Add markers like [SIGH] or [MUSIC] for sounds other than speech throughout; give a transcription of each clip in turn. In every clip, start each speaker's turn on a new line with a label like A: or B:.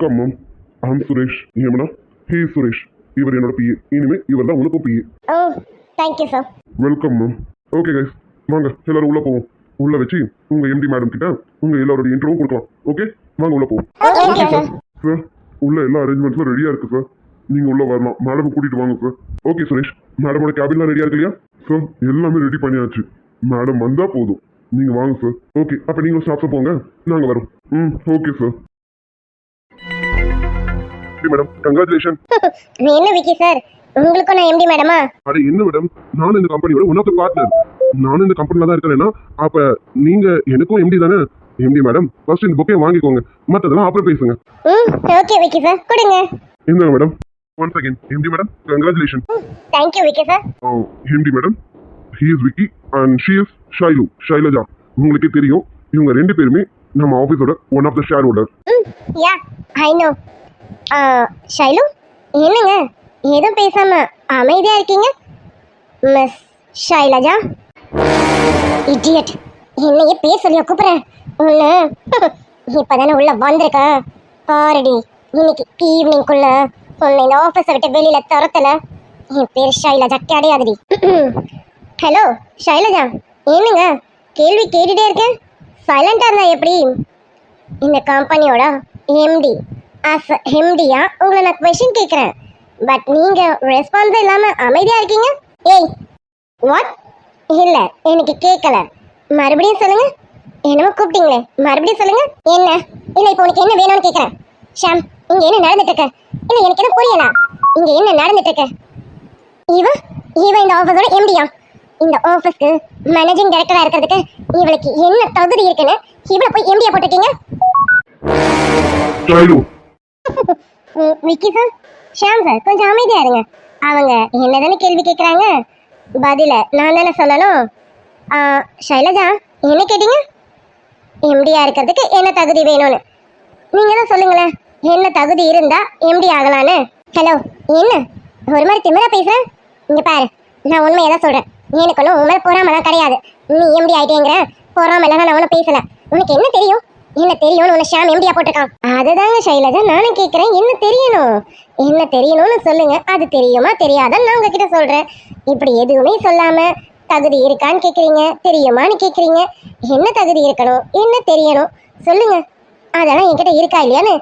A: Welcome ma'am I'm Suresh ஏமனா hey Suresh இவர் என்னோட பிஏ இனிமே இவர் தான் உனக்கும் PA
B: oh thank you sir
A: welcome ma'am okay guys வாங்க எல்லாரும் உள்ள போவோம். உள்ள வச்சு உங்க எம்டி மேடம் கிட்ட உங்க எல்லாரோட இன்ட்ரோவும் கொடுக்கலாம். ஓகே வாங்க உள்ள போவோம்.
B: ஓகே சார்
A: சார் உள்ள எல்லா அரேஞ்ச்மெண்ட்ஸும் ரெடியா இருக்கு சார் நீங்க உள்ள வரலாம். மேடம் கூட்டிட்டு வாங்க சார் ஓகே சுரேஷ் மேடமோட கேபின்லாம் ரெடியா இருக்கு இல்லையா? சார் எல்லாமே ரெடி பண்ணியாச்சு. மேடம் வந்தா போதும். நீங்க வாங்க சார் ஓகே அப்ப நீங்களும் ஸ்டாஃப்ஸ் போங்க. நாங்க வரோம். ம் ஓகே சார் மேடம் கங்க்ராச்சுலேஷன் [LAUGHS]
B: என்ன விக்கி சார் உங்களுக்கும் நான் எம்டி மேடமா
A: அட என்ன மேடம் நானும் இந்த கம்பெனியோட ஒன் ஆஃப் த பார்ட்னர் நானும் இந்த கம்பெனில தான் இருக்கிறேன்னா அப்ப நீங்க எனக்கும் எம்டி தானே? எம்டி மேடம் ஃபர்ஸ்ட் இந்த புக்கே வாங்கிக்கோங்க. மற்றதெல்லாம் அப்புறம் பேசுங்க.
B: ம் ஓகே விக்கி சார் கொடுங்க.
A: இந்தாங்க madam one second MD madam congratulation
B: thank you Vicky sir
A: Hindi madam he is Vicky and she is Shailu Shailaja உங்களுக்கே தெரியும். இவங்க ரெண்டு பேருமே நம்ம ஆஃபீஸோட one of the share holder
B: hmm yeah I no Shailu என்னங்க? எதுவும் பேசாம அமைதியா இருக்கீங்க? மிஸ் ஷைலஜா? இடியட் என்னையே பேர் சொல்லியா கூப்பிடுறேன். ஒன்று இப்போதானே உள்ள வந்திருக்க. பாருடி இன்னைக்கு ஈவினிங்குள்ள உன்னை இந்த ஆஃபீஸை விட்டு வெளியில துரத்தல. என் பேர் ஷைலஜா கிடையாதுடி. ஹலோ ஷைலஜா என்னங்க? கேள்வி கேட்டுட்டே இருக்கேன். சைலண்டா இருந்தா எப்படி? இந்த கம்பெனியோட எம்டி அஸ் எம்டியா உங்களை நான் கொஷின் கேட்குறேன். பட் நீங்கள் ரெஸ்பான்ஸே இல்லாமல் அமைதியாக இருக்கீங்க? ஏய் வாட் இல்லை எனக்கு கேட்கல. மறுபடியும் சொல்லுங்க. என்னமோ கூப்பிட்டீங்களே. மறுபடியும் சொல்லுங்க. என்ன? இல்லை இப்போ உனக்கு என்ன வேணும்னு கேட்குறேன். ஷாம் இங்கே என்ன நடந்துட்டு இல்லை எனக்கு என்ன புரியல. இங்கே என்ன நடந்துட்டு இருக்கு இவ இவ இந்த ஆஃபீஸோட எம்டியா இந்த ஆஃபீஸ்க்கு மேனேஜிங் டைரக்டராக இருக்கிறதுக்கு இவளுக்கு என்ன தகுதி இருக்குன்னு இவளை போய் எம்டியா போட்டிருக்கீங்க? விக்கி சார். ஷியாம் சார் கொஞ்சம் அமைதியா இருங்க. அவங்க என்னதானே கேள்வி கேட்குறாங்க பதில நான் தானே சொல்லணும்? ஷைலஜா என்ன கேட்டீங்க? எம்டியா இருக்கிறதுக்கு என்ன தகுதி வேணும்னு. நீங்க தான் சொல்லுங்களேன் என்ன தகுதி இருந்தா எம்டி ஆகலான்னு. ஹலோ என்ன? ஒரு மாதிரி திமிரா பேசுறேன் இங்க பாரு நான் உண்மையை தான் சொல்றேன். எனக்கு ஒன்றும் உண்மை பொறாமலாம் கிடையாது. நீ எம்டி ஆயிட்டேங்கிற பொறாமலாம் நான் ஒன்றும் பேசல. உனக்கு என்ன தெரியும்? என்ன தெரியும்னு உன்னை ஷாம் எம்டியா போட்டிருக்கான். அதுதாங்க சைலஜா நானும் கேட்குறேன் என்ன தெரியணும்? என்ன தெரியணும்னு சொல்லுங்க. அது தெரியுமா தெரியாதான்னு நான் உங்ககிட்ட சொல்றேன். இப்படி எதுவுமே சொல்லாம தகுதி இருக்கான்னு கேட்குறீங்க தெரியுமான்னு கேட்குறீங்க என்ன தகுதி இருக்கணும்? என்ன தெரியணும்? சொல்லுங்க. அதெல்லாம் என்கிட்ட இருக்கா இல்லையான்னு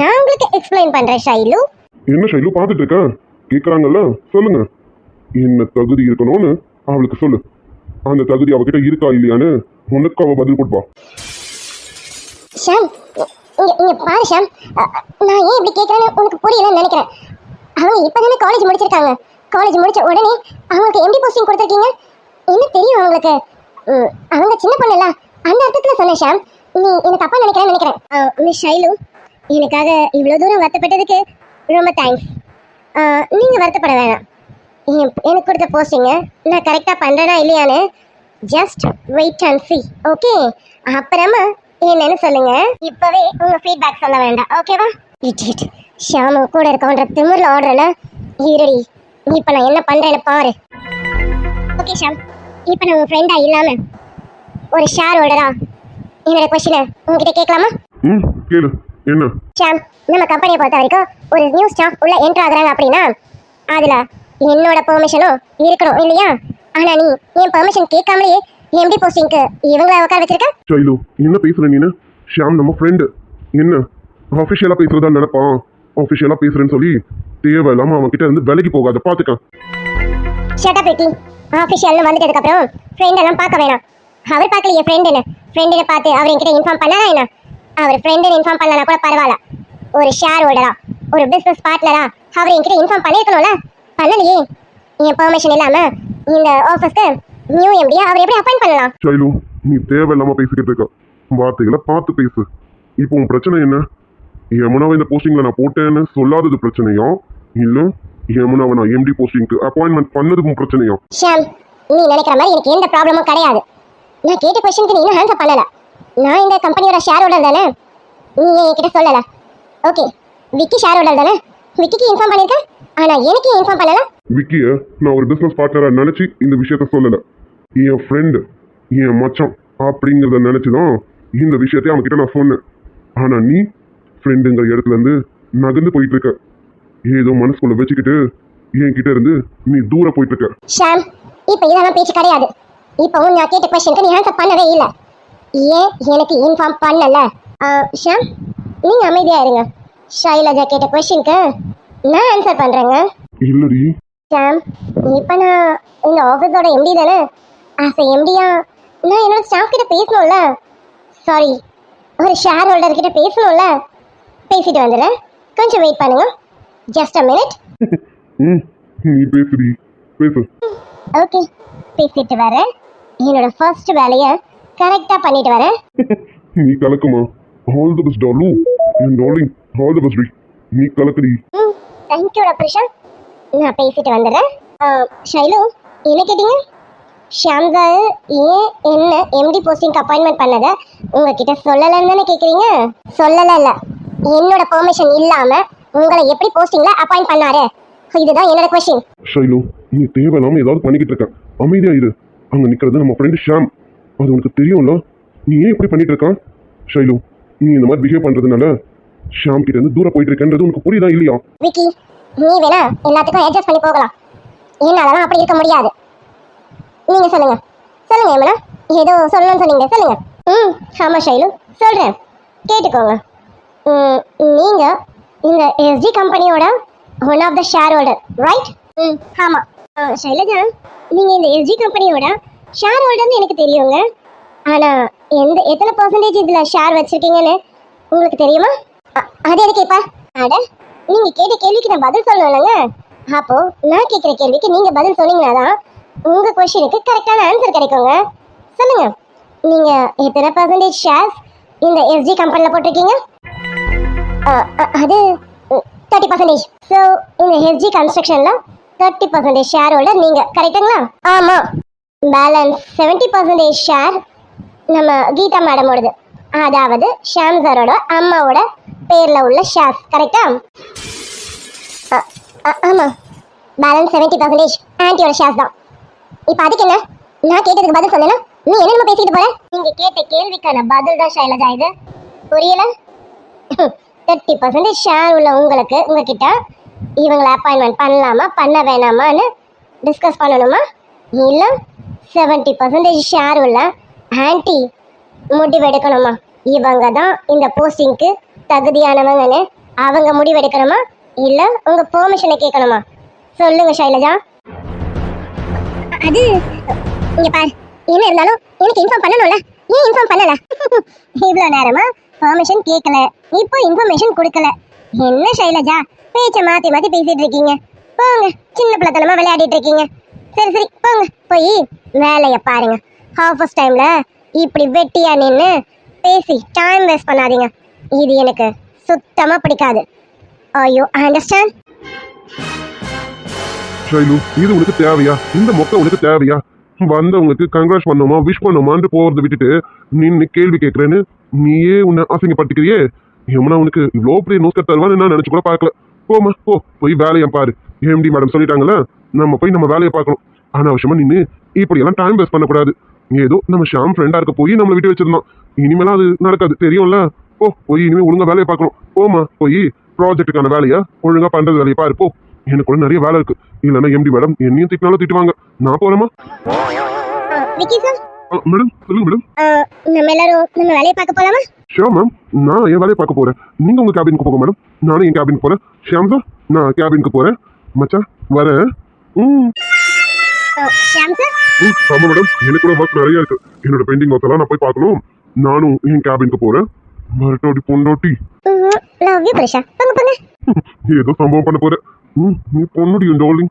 B: நான் உங்களுக்கு எக்ஸ்பிளைன் பண்ணுறேன் ஷைலு.
A: என்ன ஷைலு பார்த்துட்டு இருக்க? கேட்குறாங்கல்ல சொல்லுங்க. என்ன தகுதி இருக்கணும்னு அவளுக்கு சொல்லு. அந்த தகுதி அவகிட்ட இருக்கா இல்லையான்னு உனக்கு அவள் பதில் கொடுப்பா.
B: ஷாம் இங்க பாரு ஷாம். நான் ஏன் இப்படி கேட்கறேன்னு உனக்கு புரியலன்னு நினைக்கிறேன். அவங்க இப்பதானே காலேஜ் முடிச்சிருக்காங்க. காலேஜ் முடிச்ச உடனே அவங்களுக்கு எம்டி போஸ்டிங் கொடுத்துருக்கீங்க. என்ன தெரியும் அவங்களுக்கு? ம், அவங்க சின்ன பொண்ணுல அந்த அர்த்தத்துல சொன்னேன் ஷாம். நீ என்ன தப்பா நினைக்கிறேன்னு நினைக்கிறேன். மிஸ் ஷைலு எனக்காக இவ்வளோ தூரம் வருத்தப்பட்டதுக்கு ரொம்ப தேங்க்ஸ் நீங்கள் வருத்தப்பட வேணாம். எனக்கு கொடுத்த போஸ்டிங்க நான் கரெக்டாக பண்ணுறேனா இல்லையான்னு just wait and see okay அப்புறமா என்னன்னு சொல்லுங்க. இப்பவே உங்க ஃபீட்பேக் சொல்ல வேண்டாம். ஓகேவா இட் ஷாமு கூட இருக்கவன்ற திமிர்ல ஓடுறல இருடி. இப்போ நான் என்ன பண்றேன்னு பாரு. ஓகே ஷாம் இப்போ நான் உங்க ஃப்ரெண்டா இல்லாம ஒரு ஷேர் ஹோல்டரா என்னோட கொஸ்டினை உங்ககிட்ட கேட்கலாமா?
A: ம் கேளு. என்ன?
B: ஷாம் நம்ம கம்பெனியை பொறுத்த வரைக்கும் ஒரு நியூ ஸ்டாஃப் உள்ள என்ட்ரு ஆகுறாங்க அப்படின்னா அதுல என்னோட பெர்மிஷனும் இருக்கணும் இல்லையா? ஆனா நீ என் பெர்மிஷன் கேட்காமலேயே எம்டி போஸ்டிங்க்கு இவங்கள உட்கார வச்சிருக்க?
A: ஷைலு என்ன பேசுற நீனு? ஷியாம் நம்ம ஃப்ரெண்டு என்ன? அஃபிஷியலாக பேசுறதா நினைப்பான். அஃபிஷியலாக பேசுறேன்னு சொல்லி தேவையில்லாம அவன் கிட்ட இருந்து விலைக்கு போகாத பார்த்துக்க
B: ஷட் அப் பெட்டி ஆஃபீஷியல்னு வந்துட்டதுக்கு அப்புறம் ஃப்ரெண்ட் எல்லாம் பார்க்க வேணாம். அவர் பார்க்கலையே ஃப்ரெண்டுன்னு ஃப்ரெண்டுன்னு பார்த்து அவர் என்கிட்ட இன்ஃபார்ம் பண்ணாரா என்ன? அவர் ஃப்ரெண்டுன்னு இன்ஃபார்ம் பண்ணலனா கூட பரவாயில்ல. ஒரு ஷேர் ஹோல்டரா ஒரு பிசினஸ் பார்ட்னரா அவர் என்கிட்ட இன்ஃபார்ம் பண்ணிருக்கணும்ல? பண்ணலையே. என் பெர்மிஷன் இல்லாம இந்த ஆஃபீஸ்க்கு நியூ எம்டியா? அவர் எப்படி அப்பாயிண்ட் பண்ணலாம்?
A: ஷைலு நீ தேவையில்லாம பேசிக்கிட்டு இருக்க. வார்த்தைகளை பார்த்து பேசு. இப்போ உன் பிரச்சனை என்ன? யமுனாவை இந்த போஸ்டிங்ல நான் போட்டேன்னு சொல்லாதது பிரச்சனையா? இல்ல யமுனாவை நான் எம்டி போஸ்டிங்க்கு அப்பாயின்மெண்ட் பண்ணது உன் பிரச்சனையா?
B: ஷாம் நீ நினைக்கிற மாதிரி எனக்கு எந்த ப்ராப்ளமும் கிடையாது. நான் கேட்ட கொஸ்டினுக்கு நீ இன்னும் ஆன்சர் பண்ணல. நான் இந்த கம்பெனியோட ஷேர் ஹோல்டர் தானே? நீ என்கிட்ட சொல்லல? ஓகே விக்கி ஷேர் ஹோல்டர் தானே? விக்கிக்கு இன்ஃபார்ம் பண்ணிருக்க? ஆனா எனக்கு இன்ஃபார்ம் பண்ணல?
A: விக்கிய நான் ஒரு பிசினஸ் பார்ட்னரா நினைச்சு இந்த விஷயத்த சொல்லல. என் ஃப்ரெண்டு என் மச்சான் அப்படிங்கிறத நினைச்சு தான் இந்த விஷயத்தை அவன்கிட்ட நான் சொன்னேன். ஆனா நீ ஃப்ரெண்டுங்கிற இடத்துல இருந்து நகர்ந்து போயிட்டு இருக்க ஏதோ மனசுக்குள்ள வச்சுக்கிட்டு என்கிட்ட இருந்து நீ தூர போயிட்டு இருக்க
B: ஷாம் இப்போ இதெல்லாம் பேச்சு கிடையாது. இப்போவும் நான் கேட்ட கொஸ்டினுக்கு நீ ஆன்சர் பண்ணவே இல்லை. ஏன் எனக்கு இன்ஃபார்ம் பண்ணல? ஷாம் நீங்க அமைதியா இருங்க. ஷைலஜா கேட்ட கொஸ்டினுக்கு நான் ஆன்சர் பண்றேங்க.
A: இல்லடி.
B: ஷாம் இப்போ நான் இந்த ஆஃபீஸோட எம்டி தானே? ஆஸ் எம்டியா நான் என்னோட ஸ்டாஃப் கிட்ட பேசணும்ல? சாரி ஒரு ஷேர் ஹோல்டர் கிட்ட பேசணும்ல? பேசிட்டு வந்துடுறேன். கொஞ்சம் வெயிட் பண்ணுங்க. ஜஸ்ட் அ மினிட்
A: ம் நீ பேசுடி. பேசு.
B: ஓகே பேசிட்டு வரேன். என்னோட ஃபர்ஸ்ட் வேலையை கரெக்டாக பண்ணிட்டு வரேன். [LAUGHS]
A: நீ கலக்குமா? ஆல் தி பெஸ்ட் டாலு. என் டார்லிங் ஆல் தி பெஸ்ட் நீ கலக்குடி.
B: ம் தேங்க்யூடா பிரிஷா நான் பேசிட்டு வந்துடுறேன். ஷைலு என்ன கேட்டீங்க? சார் ஏன் என்ன எம்டி போஸ்டிங்க்கு அப்பாயின்மெண்ட் பண்ணதை உங்ககிட்ட சொல்லலைன்னு தானே கேட்குறீங்க சொல்லலை இல்லை என்னோட பெர்மிஷன் இல்லாமல் உங்களை எப்படி போஸ்டிங்கில் அப்பாயிண்ட் பண்ணாரு? இதுதான் என்னோட கொஷின்
A: ஷைலு நீ தேவையில்லாம ஏதாவது பண்ணிக்கிட்டு இருக்க. அமைதியா இரு அங்க நிக்கிறது நம்ம ஃப்ரெண்டு ஷாம். அது உனக்கு தெரியும்ல? நீ ஏன் இப்படி பண்ணிட்டு இருக்கான்? ஷைலு நீ இந்த மாதிரி பிஹேவ் பண்றதுனால ஷாம் கிட்ட இருந்து தூரம் போயிட்டு இருக்கன்றது உனக்கு புரியுதா இல்லையா?
B: விக்கி நீ வேணா எல்லாத்துக்கும் அட்ஜஸ்ட் பண்ணி போகலாம். என்னாலலாம் அப்படி இருக்க முடியாது. நீங்க சொல்லுங்க. சொல்லுங்க ஏமனா ஏதோ சொல்லணும்னு சொன்னீங்க சொல்லுங்க. ம் ஆமாம் ஷைலு. சொல்கிறேன் கேட்டுக்கோங்க. ம், நீங்க இந்த எஸ்டி கம்பெனியோட one of the share holder right ம் ஆமாம் ஆ, ஷைலஜா நீங்க இந்த எஸ்டி கம்பெனியோட ஷேர் ஹோல்டர்னு எனக்கு தெரியுங்க. ஆனா எந்த எத்தனை பர்சன்டேஜ் இதில் ஷேர் வச்சிருக்கீங்கன்னு உங்களுக்கு தெரியுமா? அது எதுக்கு இப்ப? அட நீங்க கேட்ட கேள்விக்கு நான் பதில் சொல்லணும்லங்க அப்போ நான் கேட்குற கேள்விக்கு நீங்க பதில் சொன்னீங்கன்னா தான் உங்க கொஷினுக்கு கரெக்டான ஆன்சர் கிடைக்குங்க. சொல்லுங்க. நீங்க எத்தனை பர்சன்டேஜ் ஷேர்ஸ் இந்த எஸ்ஜி கம்பெனியில் போட்டிருக்கீங்க? அது தேர்ட்டி பர்சன்டேஜ் ஸோ இந்த எஸ்ஜி கன்ஸ்ட்ரக்ஷனில் தேர்ட்டி பர்சன்டேஜ் ஷேர் ஹோல்டர் நீங்கள் கரெக்டுங்களா ஆமாம் பேலன்ஸ் செவன்ட்டி பர்சன்டேஜ் ஷேர் நம்ம கீதா மேடமோடது அதாவது ஷாம் சாரோட அம்மாவோட பேரில் உள்ள ஷேர்ஸ் கரெக்டா ஆமாம் பேலன்ஸ் செவன்ட்டி பர்சன்டேஜ் ஆன்ட்டியோட ஷேர்ஸ் தான். இப்போ அதுக்கு என்ன? நான் கேட்டதுக்கு பதில் சொன்னேன்னா நீ என்னென்ன பேசிட்டு போற? நீங்க கேட்ட கேள்விக்கான பதில் தான் ஷைலஜா இது. புரியல? தேர்ட்டி பர்சன்டேஜ் ஷேர் உள்ள உங்களுக்கு உங்ககிட்ட இவங்களை அப்பாயின்மெண்ட் பண்ணலாமா பண்ண வேணாமான்னு டிஸ்கஸ் பண்ணணுமா? இல்லை செவன்ட்டி பர்சன்டேஜ் ஷேர் உள்ள ஆன்ட்டி முடிவெடுக்கணுமா இவங்க தான் இந்த போஸ்டிங்க்கு தகுதியானவங்கன்னு அவங்க முடிவெடுக்கணுமா இல்லை உங்க பெர்மிஷனை கேட்கணுமா? சொல்லுங்க ஷைலஜா. அது இங்க பாரு. என்ன இருந்தாலும் எனக்கு இன்ஃபார்ம் பண்ணணும்ல? ஏன் இன்ஃபார்ம் பண்ணல? இவ்வளோ நேரமா பர்மிஷன் கேட்கல இப்போ இன்ஃபர்மேஷன் கொடுக்கல. என்ன சைலஜா? பேச்ச மாத்தி மாத்தி பேசிட்டு இருக்கீங்க. போங்க. சின்ன பிள்ளைத்தனமா விளையாடிட்டு இருக்கீங்க. சரி சரி. போங்க. போய் வேலையை பாருங்க. ஆஃபீஸ் டைம்ல இப்படி வெட்டியா நின்று பேசி டைம் வேஸ்ட் பண்ணாதீங்க. இது எனக்கு சுத்தமா பிடிக்காது. ஐயோ அண்டர்ஸ்டாண்ட்
A: ஷைலு இது உனக்கு தேவையா? இந்த மொக்க உனக்கு தேவையா? வந்தவங்களுக்கு கங்க்ராஸ் பண்ணோமா விஷ் பண்ணோமான்னு போறதை விட்டுட்டு நீ கேள்வி கேட்குறேன்னு நீயே உன்னை அசிங்கப்படுத்திக்கிறியே? யமுனா உனக்கு இவ்வளோ பெரிய நோக்கர் தருவான்னு நான் கூட பார்க்கல. போமா போ போய் வேலையை பாரு. ஏஎம்டி மேடம் சொல்லிட்டாங்களா நம்ம போய் நம்ம வேலையை பார்க்கணும். அனாவசியமாக நின்று இப்படியெல்லாம் டைம் வேஸ்ட் பண்ணக்கூடாது. ஏதோ நம்ம ஷாம் ஃப்ரெண்டாக இருக்க போய் நம்மளை விட்டு வச்சிருந்தோம் இனிமேலாம் அது நடக்காது தெரியும்ல? போ போய் இனிமேல் ஒழுங்காக வேலையை பார்க்கணும். போமா போய் ப்ராஜெக்ட்டுக்கான வேலையை ஒழுங்காக பண்ணுறது வேலையை பாரு போ. எனக்கு கூட நிறைய வேலை இருக்கு. இல்லைன்னா எம்டி மேடம் என்னையும் திட்டினாலும் திட்டுவாங்க. நான் போறேமா மேடம் சொல்லுங்க மேடம்.
B: நம்ம எல்லாரும் நம்ம வேலையை பார்க்க போலாமா?
A: ஷியா மேம் நான் என் வேலையை பார்க்க போறேன். நீங்க உங்க கேபினுக்கு போங்க மேடம். நானும் என் கேபினுக்கு போறேன். ஷியாம் சார் நான் கேபினுக்கு போறேன். மச்சான் வரேன். ம்.
B: ஷியாம் சார்
A: ம், மேடம். எனக்கு கூட ஒர்க் நிறைய இருக்கு. என்னோட பெயிண்டிங் ஒர்க் எல்லாம் நான் போய் பார்க்கணும். நானும் என் கேபினுக்கு போறேன். மரட்டோடி பொண்டோட்டி. ஏதோ சம்பவம் பண்ண போறேன். ம் நீ பொண்ணுடி டார்லிங்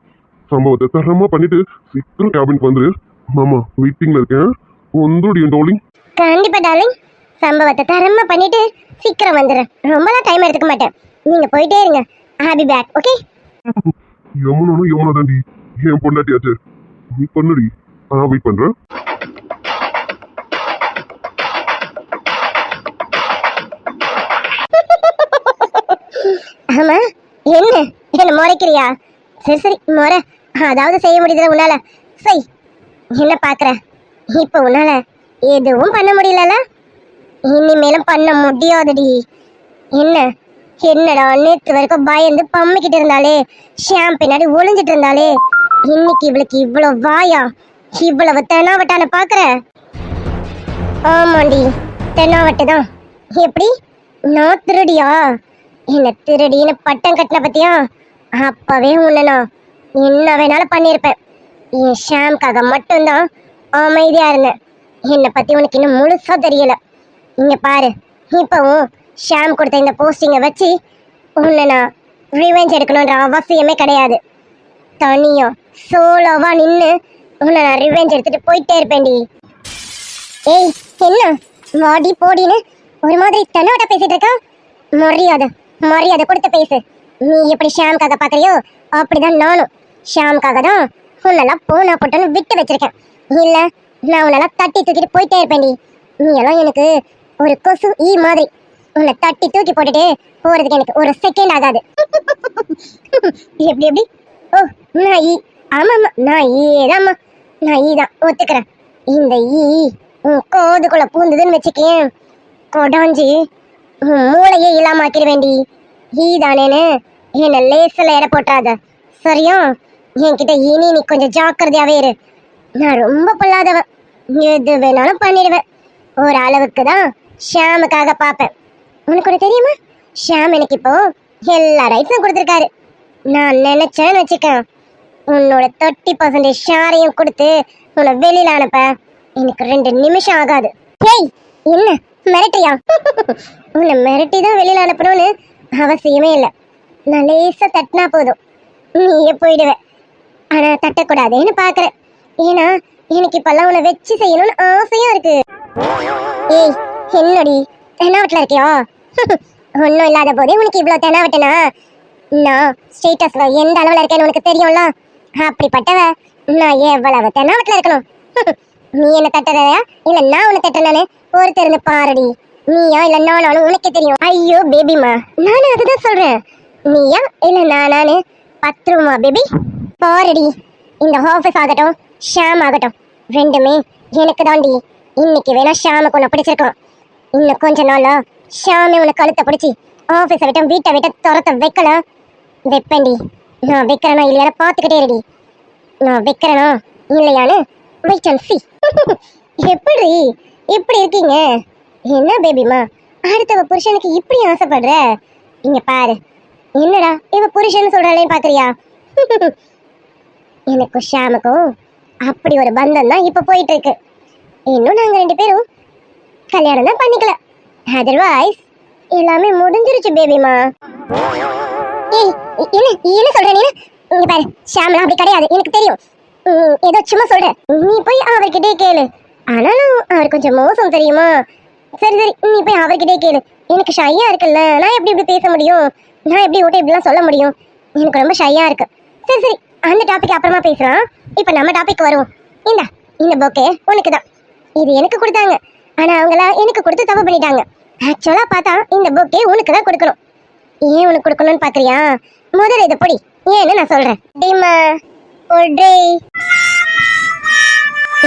A: சம்பவத்தை தரமா பண்ணிட்டு சீக்கிரம் கேபினுக்கு வந்துரு. மாமா வெயிட்டிங்ல இருக்கேன். வந்துடி டார்லிங்
B: கண்டிப்பா டார்லிங் சம்பவத்தை தரமா பண்ணிட்டு சீக்கிரம் வந்துடுறேன் ரொம்பலாம் டைம் எடுத்துக்க மாட்டேன். நீங்க போயிட்டே இருங்க. ஹாப்பி பேக் ஓகே
A: யமுனானும் யமுனா தாண்டி என் பொண்டாட்டியாச்சு. நீ பண்ணுடி. நான் வெயிட் பண்றேன்.
B: முறைக்கிறியா? சரி சரி முறை. அதாவது செய்ய முடியுதுல உன்னால. செய். என்ன பாக்குற? இப்போ உன்னால எதுவும் பண்ண முடியலல? இனிமேலும் பண்ண முடியாதுடி. என்ன? என்னடா நேற்று வரைக்கும் பயந்து பம்மிக்கிட்டு இருந்தாலே ஷாம் பின்னாடி ஒளிஞ்சிட்டு இருந்தாலே இன்னைக்கு இவளுக்கு இவ்வளவு வாயா? இவ்வளவு தெனாவட்டான பாக்குற? ஆமாண்டி தென்னாவட்டு தான். எப்படி? நான் திருடியா? என்ன திருடின்னு பட்டம் கட்டின பத்தியா? அப்பவே உன்னை நான் என்ன வேணாலும் பண்ணியிருப்பேன் என் ஷாம்காக மட்டும்தான் அமைதியா இருந்தேன். என்னை பத்தி உனக்கு இன்னும் முழுசா தெரியல. இங்க பாரு இப்பவும் ஷாம் கொடுத்த இந்த போஸ்டிங்கை வச்சு உன்னை நான் ரிவெஞ்ச் எடுக்கணுன்ற அவசியமே கிடையாது. தனியா சோலோவா நின்று உன்னை நான் ரிவெஞ்ச் எடுத்துட்டு போயிட்டே இருப்பேன்டி. ஏய் என்ன? வாடி போடின்னு ஒரு மாதிரி தன்னோட பேசிட்டு இருக்கா? மரியாதை மரியாதை கொடுத்து பேசு. நீ எப்படி ஷாம்காக பார்க்குறியோ அப்படிதான் நானும். ஷாம்காக தான் உன்னெல்லாம் போனா போட்டோன்னு விட்டு வச்சிருக்கேன். இல்லை நான் உன்னெல்லாம் தட்டி தூக்கிட்டு போயிட்டே இருப்பேன்டி நீ. எல்லாம் எனக்கு ஒரு கொசு ஈ மாதிரி. உன்னை தட்டி தூக்கி போட்டுட்டு போறதுக்கு எனக்கு ஒரு செகண்ட் ஆகாது. எப்படி எப்படி? ஓ நான் ஈ. ஆமாம்மா நான் ஈதாம்மா நான் ஈ தான் ஒத்துக்கிறேன். இந்த ஈ உன் கோதுக்குள்ள பூந்ததுன்னு வச்சுக்கேன். கொடாஞ்சி உன் மூளையே இல்லாம ஆக்கிட வேண்டி தானேன்னு என்ன லேசில் எடை போட்டாத. சரியா என்கிட்ட இனி நீ கொஞ்சம் ஜாக்கிரதையாவே இரு. நான் ரொம்ப பொல்லாதவன். எது வேணாலும் பண்ணிடுவேன். ஒரு அளவுக்கு தான் ஷாமுக்காக பார்ப்பேன். உனக்கு ஒன்று தெரியுமா? ஷாம் எனக்கு இப்போ எல்லா ரைட்ஸும் கொடுத்துருக்காரு. நான் நினச்சேன்னு வச்சுக்கேன். உன்னோட தேர்ட்டி பர்சன்டேஜ் ஷேரையும் கொடுத்து உன்னை வெளியில அனுப்ப. எனக்கு ரெண்டு நிமிஷம் ஆகாது. ஹேய் என்ன? மிரட்டியா? [LAUGHS] உன்னை மிரட்டி தான் வெளியில அனுப்பணும்னு அவசியமே இல்லை. நான் லேசாக தட்டினா போதும். நீயே போயிடுவ. ஆனா தட்டக்கூடாதேன்னு பாக்குறேன் ஏன்னா எனக்கு இப்போல்லாம் உன்னை வச்சு செய்யணும்னு ஆசையாக இருக்கு. ஏய் என்னடி? தெனாவட்டில் இருக்கியா? [LAUGHS] ஒன்றும் இல்லாத போதே உனக்கு இவ்வளோ தெனாவட்டனா? நான் ஸ்டேட்டஸ்ல எந்த அளவில் இருக்கேன்னு உனக்கு தெரியும்ல? அப்படிப்பட்டவ நான் எவ்வளவு தெனாவட்டில் இருக்கணும்? [LAUGHS] நீ என்ன தட்டுறதா? இல்லை நான் உன்னை தட்டுறேன்னு? ஒருத்தர் பாருடி. நீயா இல்ல நானாலும் உனக்கே தெரியும். ஐயோ பேபிமா நானும் அதுதான் சொல்றேன். நீயா இல்ல நானானு பத்துருமா பேபி பாருடி. இந்த ஆஃபீஸ் ஆகட்டும் ஷாம் ஆகட்டும். ரெண்டுமே எனக்கு தாண்டி இன்னைக்கு வேணா ஷாமுக்கு உன்னை பிடிச்சிருக்கலாம். இன்னும் கொஞ்ச நாளா ஷாமே உனக்கு கழுத்தை பிடிச்சி ஆஃபீஸை விட்டு வீட்டை விட்டு துரத்த வைக்கலாம் வைப்பேன்டி. நான் வைக்கிறேனா இல்லையான பார்த்துக்கிட்டே இருடி. நான் வைக்கிறேனா இல்லையான்னு வெயிட் அண்ட் சி எப்படி எப்படி இருக்கீங்க? என்ன பேபிமா அடுத்தவ புருஷனுக்கு இப்படி ஆசைப்படுற? இங்க பாரு. என்னடா இவ புருஷன் சொல்றாளே பாக்குறியா? [LAUGHS] எனக்கும் ஷாமுக்கும் அப்படி ஒரு பந்தம் தான் இப்ப போயிட்டு இருக்கு இன்னும் நாங்க ரெண்டு பேரும் கல்யாணம் தான் பண்ணிக்கல. அதர்வைஸ் எல்லாமே முடிஞ்சிருச்சு பேபிமா ஏய் என்ன என்ன சொல்ற நீ இங்க பாரு ஷாம்லாம் அப்படி கிடையாது. எனக்கு தெரியும். ஏதோ சும்மா சொல்ற. நீ போய் அவர்கிட்டே கேளு. ஆனாலும் அவர் கொஞ்சம் மோசம் தெரியுமா? சரி சரி நீ போய் அவர்கிட்டே கேளு. எனக்கு ஷையா இருக்குல்ல நான் எப்படி இப்படி பேச முடியும்? நான் எப்படி ஓட்ட இப்படிலாம் சொல்ல முடியும்? எனக்கு ரொம்ப ஷையா இருக்கு. சரி சரி அந்த டாபிக் அப்புறமா பேசலாம். இப்போ நம்ம டாபிக் வருவோம். இந்த இந்த பொக்கே உனக்கு தான். இது எனக்கு கொடுத்தாங்க. ஆனா அவங்கள எனக்கு கொடுத்து தப்பு பண்ணிட்டாங்க. ஆக்சுவலா பார்த்தா இந்த பொக்கே உனக்கு தான் கொடுக்கணும். ஏன் உனக்கு கொடுக்கணும்னு பாக்குறியா முதல்ல இதை பொடி. ஏன்னு நான் சொல்றேன். டிமா ஒட்ரே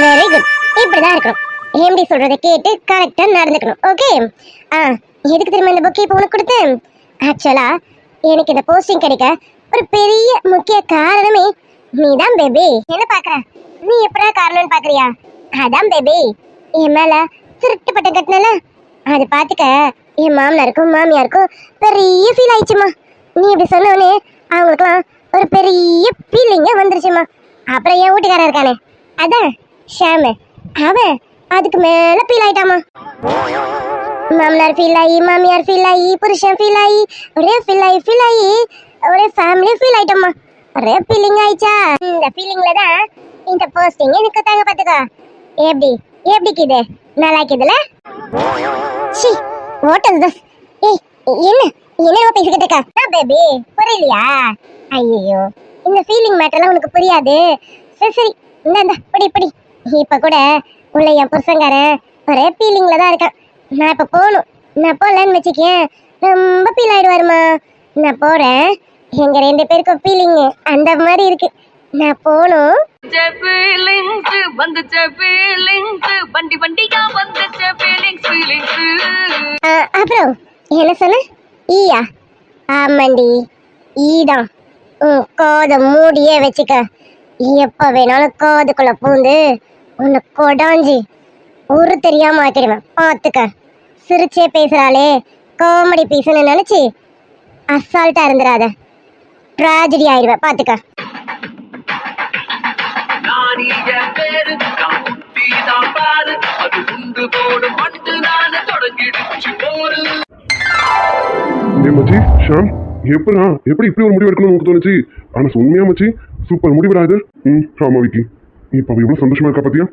B: வெரி குட் இப்படிதான் இருக்கணும். எப்படி சொல்றதை கேட்டு கரெக்டா நடந்துக்கணும் ஓகே ஆ எதுக்கு திரும்ப இந்த புக்கை இப்போ உனக்கு கொடுத்தேன்? ஆக்சுவலா எனக்கு இந்த போஸ்டிங் கிடைக்க ஒரு பெரிய முக்கிய காரணமே நீ தான் பேபி என்ன பாக்குற நீ எப்படா காரணம்னு பாக்குறியா அதான் பேபி என் மேல திருட்டு பட்டம் கட்டினல. அது பாத்துக்க என் மாமனாருக்கும் மாமியாருக்கும் பெரிய ஃபீல் ஆயிடுச்சுமா. நீ இப்படி சொன்னவனே அவங்களுக்குலாம் ஒரு பெரிய ஃபீலிங்கே வந்துருச்சுமா. அப்புறம் என் வீட்டுக்காரன் இருக்கானே. அதான் ஷாமு. அவன் அதுக்கு மேல ஃபீல் ஆயிட்டாமா? மாமனார் ஃபீல் ஆகி மாமியார் ஃபீல் ஆகி புருஷன் ஃபீல் ஆகி ஒரே ஃபீல் ஆகி ஃபீல் ஆகி ஒரே ஃபேமிலி ஃபீல் ஆயிட்டோம்மா ஒரே ஃபீலிங் ஆயிடுச்சா? இந்த ஃபீலிங்ல தான் இந்த போஸ்டிங் எனக்கு தாங்க பாத்துக்கோ. எப்படி எப்படி இது. நல்லா இருக்குதுல சி ஹோட்டல் தான். ஏய் என்ன? என்னவோ பேசிக்கிட்டு இருக்கா? பேபி புரியலையா? ஐயோ இந்த ஃபீலிங் மேட்டர்லாம் உனக்கு புரியாது. சரி சரி இந்த இந்த படி படி. இப்போ கூட உள்ள என் புருஷங்காரன் ஒரே ஃபீலிங்ல தான் இருக்கான். நான் இப்ப போகணும். நான் போகலன்னு வச்சுக்கேன். ரொம்ப ஃபீல் ஆயிடுவாருமா. நான் போறேன். எங்க ரெண்டு பேருக்கும் ஃபீலிங் அந்த மாதிரி இருக்கு. நான் போகணும். அப்புறம் என்ன சொன்ன? ஈயா. ஆமாண்டி. ஈதான். உன் காதை மூடியே வச்சுக்க. எப்போ வேணாலும் காதுக்குள்ள பூந்து உன்னை கொடாஞ்சி ஒரு தெரியாம ஆக்கிடுவேன் பார்த்துக்க சிரிச்சே பேசுறாளே. காமெடி பீஸ்னு நினைச்சு அசால்ட்டா இருந்துடாத ட்ராஜடி ஆயிடுவேன். பார்த்துக்க
A: ஷாம் எப்படா? எப்படி இப்படி ஒரு முடிவு எடுக்கணும்னு உனக்கு தோணுச்சு? ஆனா உண்மையா மச்சி சூப்பர் முடிவுடா இது. ம் ஆமா விக்கி. இப்போ அவள் எவ்வளோ சந்தோஷமா இருக்கா பாத்தியா?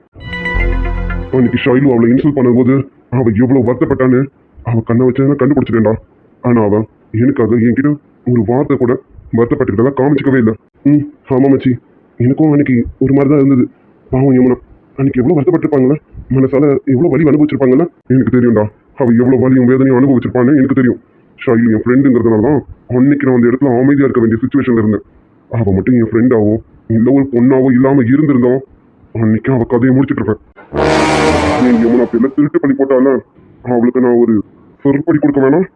A: அன்னைக்கு ஷைலு அவளை இன்சல்ட் பண்ணும்போது அவள் எவ்வளோ வருத்தப்பட்டான்னு அவள் கண்ணை வச்சு நான் கண்டுபிடிச்சிட்டேன்டா. ஆனால் அவ எனக்காக என்கிட்ட ஒரு வார்த்தை கூட வருத்தப்பட்டுக்கிட்டதா காமிச்சிக்கவே இல்லை. ம் ஆமா மச்சி. எனக்கும் அன்னைக்கு ஒரு மாதிரி தான் இருந்தது. பாவம் யமுனா. அன்னைக்கு எவ்வளோ வருத்தப்பட்டிருப்பாங்களே மனசால எவ்வளோ வலி அனுபவிச்சிருப்பாங்கல்ல? எனக்கு தெரியும்டா. அவ எவ்வளோ வலியும் வேதனையும் அனுபவிச்சிருப்பான்னு எனக்கு தெரியும். ஷைலு என் ஃப்ரெண்டுங்கிறதுனால தான் அன்னைக்கு நான் அந்த இடத்துல அமைதியாக இருக்க வேண்டிய சுச்சுவேஷன்ல இருந்தேன். அவள் மட்டும் என் ஃப்ரெண்டாவோ இல்ல ஒரு பொண்ணாவோ இல்லாம இருந்திருந்தோம். அன்னைக்கு அவ கதையை முடிச்சுட்டு இருப்பேன் என் யமுனா பேர்ல திருட்டு பண்ணி போட்டால அவளுக்கு நான் ஒரு சொற்படி கொடுக்க வேணாம்.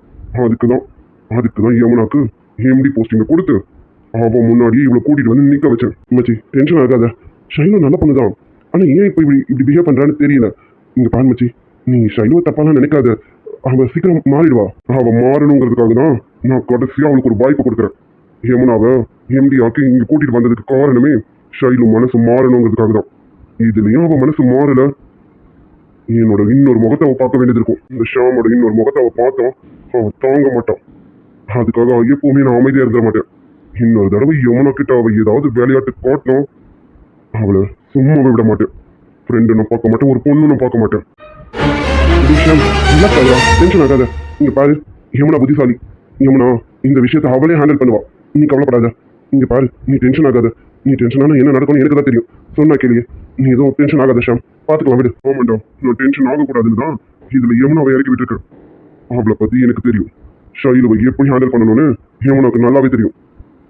A: அதுக்கு தான் அதுக்கு தான் யமுனாக்கு எம்டி போஸ்டிங்க கொடுத்து அவன் முன்னாடி இவளை கூட்டிட்டு வந்து நிக்க வச்சேன். மச்சி டென்ஷன் ஆகாத. ஷைலு நல்ல பண்ணுதான். ஆனா ஏன் இப்போ இப்படி இப்படி பிஹேவ் பண்றான்னு தெரியல. இங்க பாரு மச்சி நீ ஷைலுவை தப்பாலாம் நினைக்காத. அவ சீக்கிரம் மாறிடுவா. அவ மாறணுங்கிறதுக்காக தான் நான் கடைசியா அவளுக்கு ஒரு வாய்ப்பு கொடுக்குறேன். யமுனாவை எம்டி ஆக்கி இங்கே கூட்டிட்டு வந்ததுக்கு காரணமே ஷைலு மனசு மாறணுங்கிறதுக்காக தான். இதுலேயும் அவள் மனசு மாறல. என்னோட இன்னொரு முகத்தை அவள் பார்க்க வேண்டியது இருக்கும். இந்த ஷாமோட இன்னொரு முகத்தை அவள் பார்த்தோம் அவள் தாங்க மாட்டான் அதுக்காக அவ எப்பவுமே நான் அமைதியாக இருந்துட மாட்டேன். இன்னொரு தடவை யமுனா கிட்ட அவள் ஏதாவது விளையாட்டு காட்டணும் அவளை சும்மாவே விட மாட்டேன். ஃப்ரெண்டு நான் பார்க்க மாட்டேன் ஒரு பொண்ணு நான் பார்க்க மாட்டேன். டென்ஷன் ஆகாத. இங்கே பாரு யமுனா புத்திசாலி. யமுனா இந்த விஷயத்தை அவளே ஹேண்டில் பண்ணுவா. நீ கவலைப்படாத. இங்க பாரு நீ டென்ஷன் ஆகாத. நீ டென்ஷன் என்ன நடக்கும்னு எனக்கு தான் தெரியும். சொன்னா கேளியே நீ எதுவும் டென்ஷன் ஆகாத ஷாம். பாத்துக்கலாம் விடு. ஆமாண்டா நான் டென்ஷன் ஆகக்கூடாதுன்னு தான் இதுல யமுனாவை இறக்கி விட்டுருக்கேன் அவளை பத்தி எனக்கு தெரியும். ஷைலுவை எப்படி ஹேண்டில் பண்ணணும்னு யமுனாவுக்கு நல்லாவே தெரியும்.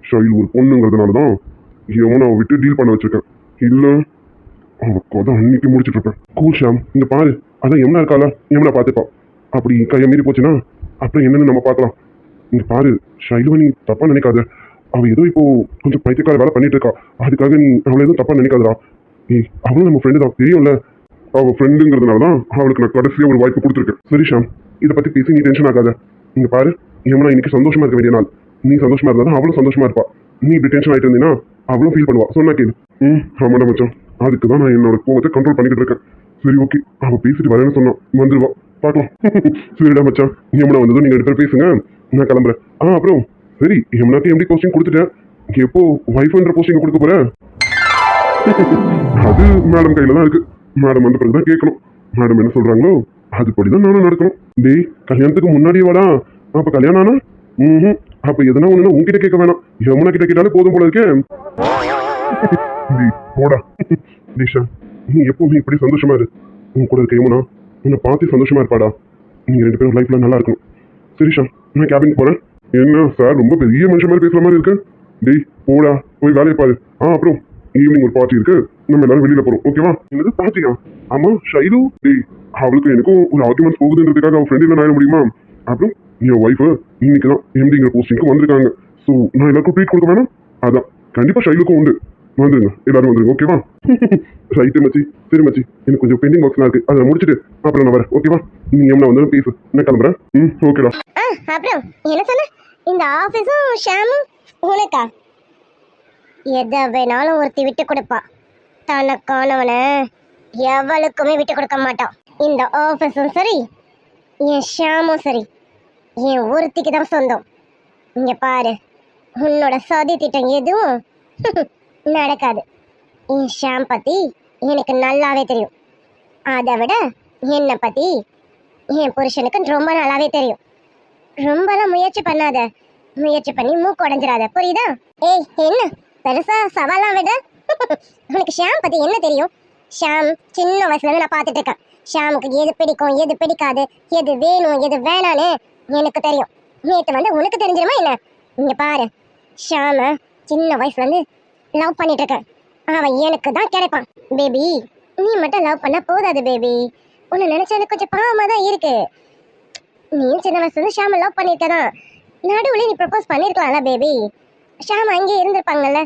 A: ஷைலு ஒரு பொண்ணுங்கிறதுனால தான் யமுனாவை விட்டு டீல் பண்ண வச்சிருக்கேன் இல்லை அவ கதை அன்னைக்கு முடிச்சுட்டு இருப்பேன் கூல் ஷாம். இங்கே பாரு. அதான் யமுனா இருக்காளா? யமுனா பார்த்துப்பா. அப்படி கையை மீறி போச்சுன்னா அப்புறம் என்னன்னு நம்ம பார்க்கலாம். நீ பாரு ஷைலுவை நீ தப்பா நினைக்காத. அவ ஏதோ இப்போ கொஞ்சம் பைத்தியக்கார வேலை பண்ணிட்டு இருக்கா. அதுக்காக நீ அவளை எதுவும் தப்பா நினைக்காதடா. ஏய் அவளும் நம்ம ஃப்ரெண்டு தான். தெரியும்ல? அவ ஃப்ரெண்டுங்கிறதுனால தான் அவளுக்கு நான் கடைசியாக ஒரு வாய்ப்பு கொடுத்துருக்கேன். சரி ஷாம் இதை பற்றி பேசி நீ டென்ஷன் ஆகாத. இங்கே பாரு யமுனா இன்னைக்கு சந்தோஷமா இருக்க வேண்டிய நாள். நீ சந்தோஷமா இருந்தா தான் அவளும் சந்தோஷமா இருப்பா. நீ இப்படி டென்ஷன் ஆயிட்டு இருந்தீங்கன்னா அவளும் ஃபீல் பண்ணுவா. சொன்னா கேளு. ம் ஆமாடா மச்சான். அதுக்கு தான் நான் என்னோட கோவத்தை கண்ட்ரோல் பண்ணிக்கிட்டு இருக்கேன். சரி ஓகே அவள் பேசிட்டு வரேன்னு சொன்னான். வந்துடுவா பார்க்கலாம். [LAUGHS] சரிடா மச்சான். யமுனா வந்ததும் நீங்கள் ரெண்டு பேசுங்க. நான் கிளம்புறேன். ஆ அப்புறம் சரி எம்னாக்கு எப்படி கோச்சிங் கொடுத்துட்டேன். எப்போ ஒய்ஃப்ன்ற போஸ்டிங் கொடுக்க போற [LAUGHS] அது மேடம் கையில் தான் இருக்கு. மேடம் வந்த பிறகு தான் கேட்கணும். மேடம் என்ன சொல்றாங்களோ அதுபடிதான் நானும் நடக்கணும். டேய் கல்யாணத்துக்கு முன்னாடியே வாடா. அப்ப கல்யாணம் ஆனா? ம் அப்ப எதனா ஒண்ணுனா உங்ககிட்ட கேட்க வேணாம். யமுனா கிட்ட கேட்டாலே போதும் போல இருக்கேன் [LAUGHS] போடா. [LAUGHS] நிஷா நீ எப்பவுமே இப்படி சந்தோஷமா இரு. உன் கூட இருக்க யமுனா உன்னை பார்த்து சந்தோஷமா இருப்பாடா. நீங்க ரெண்டு பேரும் லைஃப்ல நல்லா இருக்கணும். சரி ஷா நான் கேபின் போகிறேன் என்ன சார் ரொம்ப பெரிய மனுஷன் மாதிரி பேசுகிற மாதிரி இருக்கு? டேய் போடா. போய் வேலையை பாரு. ஆ அப்புறம் ஈவினிங் ஒரு பார்ட்டி இருக்கு. நம்ம எல்லாரும் வெளியில போறோம். ஓகேவா என்னது பார்ட்டியா ஆமா ஷைலு. டேய் அவளுக்கு எனக்கும் ஒரு ஆர்குமெண்ட் போகுதுன்றதுக்காக அவன் ஃப்ரெண்ட் இல்லை ஆயிட முடியுமா? அப்புறம் என் ஒய்ஃபு இன்னைக்கு தான் எம்டிங்கிற போஸ்டிங்க்கு வந்திருக்காங்க. ஸோ நான் எல்லாருக்கும் ட்ரீட் கொடுக்க வேணாம்? அதான். கண்டிப்பாக ஷைலுக்கும் உண்டு. வந்துருங்க எல்லாரும் வந்துருங்க ஓகேவா ரைட்டு [LAUGHS] மச்சி. சரி மச்சி. எனக்கு கொஞ்சம் பெண்டிங் ஒர்க்ஸ்லாம் இருக்கு. அதை முடிச்சிட்டு அப்புறம் நான் வரேன் ஓகேவா நீ எம்னா வந்து பேசு நான் கிளம்புறேன். ம் ஓகேடா
B: அப்புறம் என்ன சொன்ன? இந்த ஆஃபீஸும் ஷாமும் உனக்கா? எதை வேணாலும் ஒருத்தி விட்டு கொடுப்பா. தனக்கானவனை எவளுக்குமே விட்டு கொடுக்க மாட்டான் இந்த ஆஃபீஸும் சரி என் ஷாமும் சரி என் ஒருத்திக்கு தான் சொந்தம். இங்க பாரு உன்னோட சதி திட்டம் எதுவும்? [LAUGHS] நடக்காது. என் ஷாம் பத்தி எனக்கு நல்லாவே தெரியும். அதை விட என்னை பத்தி என் புருஷனுக்கு ரொம்ப நல்லாவே தெரியும். ரொம்பலாம் முயற்சி பண்ணாத. முயற்சி பண்ணி மூக்கு உடஞ்சிடாத புரியுதா? ஏய் என்ன? பெருசா சவாலாம் விட. [LAUGHS] உனக்கு ஷாம் பத்தி என்ன தெரியும்? ஷாம் சின்ன வயசுல இருந்து நான் பார்த்துட்டு இருக்கேன் ஷாமுக்கு எது பிடிக்கும் எது பிடிக்காது எது வேணும் எது வேணான்னு எனக்கு தெரியும். நேற்று வந்து உனக்கு தெரிஞ்சிருமா என்ன? இங்க பாரு. ஷாம சின்ன வயசுல இருந்து லவ் பண்ணிட்டு இருக்க அவன் எனக்கு தான் கிடைப்பான். பேபி நீ மட்டும் லவ் பண்ண போதாது பேபி உன்னை நினைச்சது எனக்கு கொஞ்சம் பாவமாக தான் இருக்கு. நீ சின்ன வயசுல ஷாம லவ் பண்ணியிருக்கதான் நடுவில் நீ ப்ரப்போஸ் பண்ணியிருக்கலாம்ல பேபி ஷாம அங்கேயே இருந்திருப்பாங்கல்ல.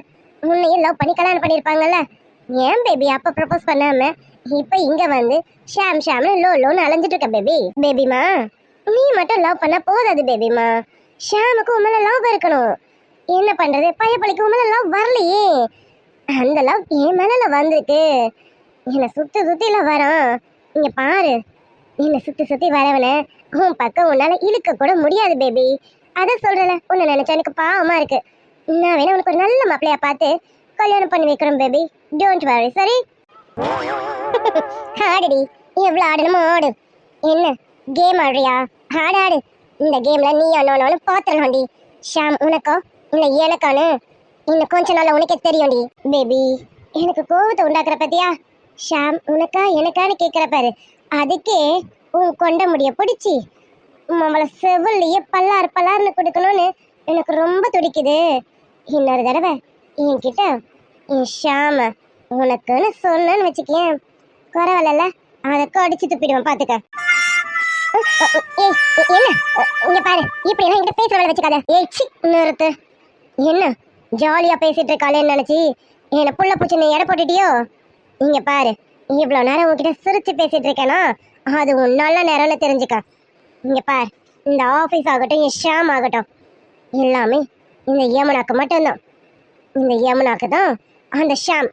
B: உன்னையும் லவ் பண்ணி கல்யாணம் பண்ணியிருப்பாங்கல்ல. ஏன் பேபி அப்ப ப்ரப்போஸ் பண்ணாம? இப்ப இங்க வந்து ஷாம் ஷாம்னு லோ லோன்னு அலைஞ்சிட்டு இருக்க பேபி பேபிமா நீ மட்டும் லவ் பண்ண போதாது பேபிமா ஷாமுக்கு உன் மேல லவ் இருக்கணும். என்ன பண்றது? பையப்பள்ளிக்கு உன் மேல லவ் வரலையே. அந்த லவ் என் மேல வந்திருக்கு. என்னை சுத்தி சுத்தில வரோம் இங்க பாரு. என்னை சுத்தி சுத்தி வரவன உன் பக்கம் உன்னால இழுக்க கூட முடியாது பேபி அத சொல்றேன் உன்னை நினைச்சா எனக்கு பாவமா இருக்கு. நான் வேணா உனக்கு ஒரு நல்ல மாப்பிளையா பார்த்து கல்யாணம் பண்ணி வைக்கிறோம் பேபி டோன்ட் வரி சரி? [LAUGHS] ஆடுடி எவ்வளவு ஆடணுமோ ஆடு. என்ன கேம் ஆடுறியா? ஆடாடு இந்த கேம்ல நீ அண்ணனு பாத்துடலாம்டி ஷாம் உனக்கோ? இல்ல எனக்கானு இன்னும் கொஞ்ச நாள் உனக்கே தெரியும்டி. பேபி எனக்கு கோவத்தை உண்டாக்குற பத்தியா? ஷாம் உனக்கா எனக்கான்னு கேட்குற பாரு. அதுக்கே உன் கொண்ட முடிய பிடிச்சி நம்மளை செவிலியே பல்லார் பல்லார்னு கொடுக்கணும்னு எனக்கு ரொம்ப துடிக்குது. இன்னொரு தடவை என்கிட்ட என் ஷாம உனக்குன்னு சொன்னு வச்சுக்கேன் குறவலல்ல அதற்கு அடிச்சு துப்பிடுவேன் பாத்துக்க. என்ன? இங்க பாரு இப்படி எல்லாம் என்கிட்ட பேசுற வேலை வச்சுக்காத. ஏய் நிறுத்து. என்ன? ஜாலியாக பேசிட்டு இருக்காளேன்னு நினச்சி என்னை புள்ள பூச்சி நீ எடை போட்டுட்டியோ? இங்கே பாரு இவ்வளோ நேரம் உங்ககிட்ட சிரிச்சு பேசிட்டு இருக்கேனா? அது உன் நல்ல நேரம்னு தெரிஞ்சுக்க. இங்கே பார் இந்த ஆஃபீஸ் ஆகட்டும் என் ஷாம் ஆகட்டும். எல்லாமே இந்த யமுனாக்கு மட்டும்தான். இந்த யமுனாக்கு தான் அந்த ஷாம்.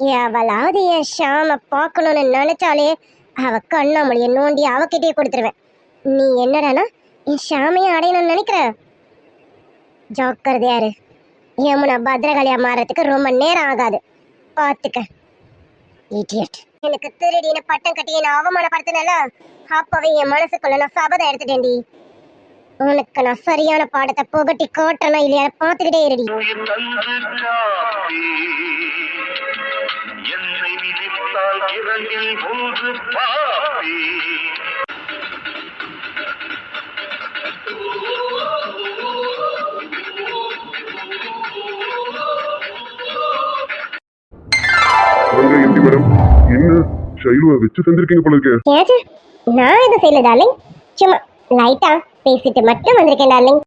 B: எவளாவது என் ஷாமை பார்க்கணும்னு நினச்சாலே அவள் கண்ணாமொழியை நோண்டி அவகிட்டே கொடுத்துருவேன். நீ என்னடானா என் ஷாமையை அடையணும்னு நினைக்கிற? ஜாக்கிரதையாரு யமுனா பத்ரகாளியா மாறதுக்கு ரொம்ப நேரம் ஆகாது. பார்த்துக்க இடியட் எனக்கு திருடின பட்டம் கட்டி என்ன அவமானப்படுத்தினல அப்பவே என் மனசுக்குள்ள நான் சபதம் எடுத்துட்டேன்டி. உனக்கு நான் சரியான பாடத்தை புகட்டி காட்டணும் இல்லையா? பார்த்துக்கிட்டே இருடி.
C: என்னை விதித்தால் இரண்டில் போது பாப்பே.
A: எப்படி மேடம் என்ன? ஷைலுவை வச்சு தந்திருக்கீங்க போல இருக்கே.
B: ஏச்சு நான் எதுவும் செய்யல டார்லிங் சும்மா லைட்டா பேசிட்டு மட்டும் வந்திருக்கேன் டார்லிங்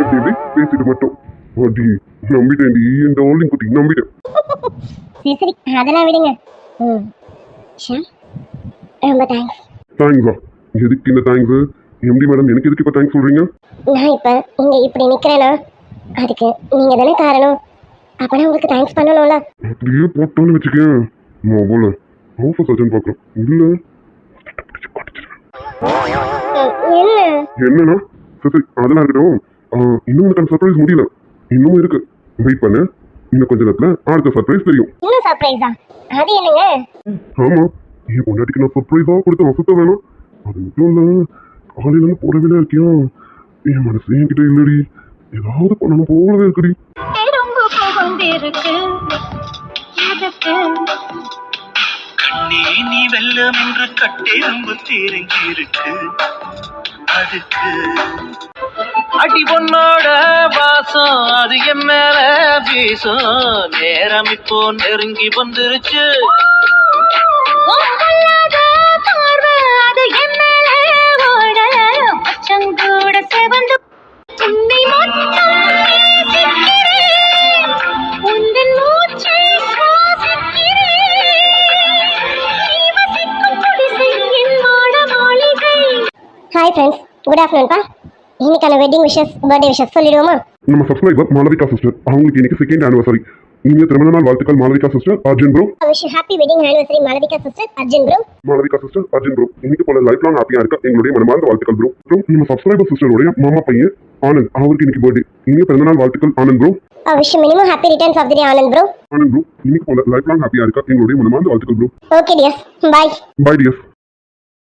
A: எப்படி எப்படி பேசிட்டு மட்டும். அடி நம்பிட்டேன்டி இந்த ஓலிங் குட்டி நம்பிட்டேன்.
B: சரி சரி. அதெல்லாம் விடுங்க. ம். ஷாம் ரொம்ப தேங்க்ஸ்
A: தேங்க்ஸா எதுக்கு இந்த தேங்க்ஸ் எம்டி மேடம் எனக்கு எதுக்கு இப்போ தேங்க்ஸ் சொல்றீங்க?
B: நான் இப்போ இங்கே இப்படி நிற்கிறேன்னா அதுக்கு நீங்கள் தானே காரணம். அப்போனா உங்களுக்கு தேங்க்ஸ் பண்ணணும்ல.
A: அப்படியே போட்டோன்னு வச்சுக்கேன். நான் போல. ஆஃபீஸ் அர்ஜென்ட் பார்க்குறேன். இல்லை. என்னன்னா சரி அதெல்லாம் இருக்கட்டும். இன்னும் உனக்கு சர்ப்ரைஸ் முடியல. இன்னமும் இருக்கு. வெயிட் பண்ணு. இன்னும் கொஞ்ச நேரத்துல அடுத்த சர்ப்ரைஸ் தெரியும்.
B: இன்னும் சர்ப்ரைஸா அது என்னங்க?
A: ஆமா. என் பொண்டாட்டிக்கு நான் சர்ப்ரைஸா கொடுத்த வசத்த வேணும். அது மட்டும் இல்ல. காலையில இருந்து போடவே இருக்கியா? என் மனசு என்கிட்ட இல்லடி. ஏதாவது பண்ணணும் போலவே இருக்குடி.
D: ரொம்ப எதுக்கு
C: கண்ணே நீ வெல்லம் என்று கட்டெரும்பு இருக்கு அதுக்கு அடி பொண்ணோட வாசம் அது என் மேல வீசும் நேரம் இப்போ நெருங்கி வந்துருச்சு
B: குட் ஆஃப்டர்நூன்ப்பா இன்னைக்கான வெட்டிங் விஷஸ் பர்த்டே விஷஸ் சொல்லிடுவோமா?
A: நம்ம சப்ஸ்கிரைபர் மாளவிகா சிஸ்டர் அவங்களுக்கு இன்னைக்கு செகண்ட் ஆனிவர்சரி இனிய திருமண நாள் வாழ்த்துக்கள் Malavika sister Arjun bro
B: wish happy wedding anniversary Malavika sister Arjun bro
A: Malavika sister Arjun bro இன்னைக்கு போல லைஃப் லாங் ஹாப்பியா இருக்க எங்களுடைய மனமார்ந்த வாழ்த்துக்கள் ப்ரோ ப்ரோ நம்ம சப்ஸ்கிரைபர் சிஸ்டருடைய மாமா பையன் ஆனந்த். அவருக்கு இன்னைக்கு பர்த்டே இனிய பிறந்தநாள் வாழ்த்துக்கள் Anand bro
B: wish minimum happy returns of the day Anand bro
A: Anand bro இன்னைக்கு போல லைஃப் லாங் ஹாப்பியா இருக்க எங்களுடைய மனமார்ந்த வாழ்த்துக்கள் bro
B: okay dears bye
A: bye dears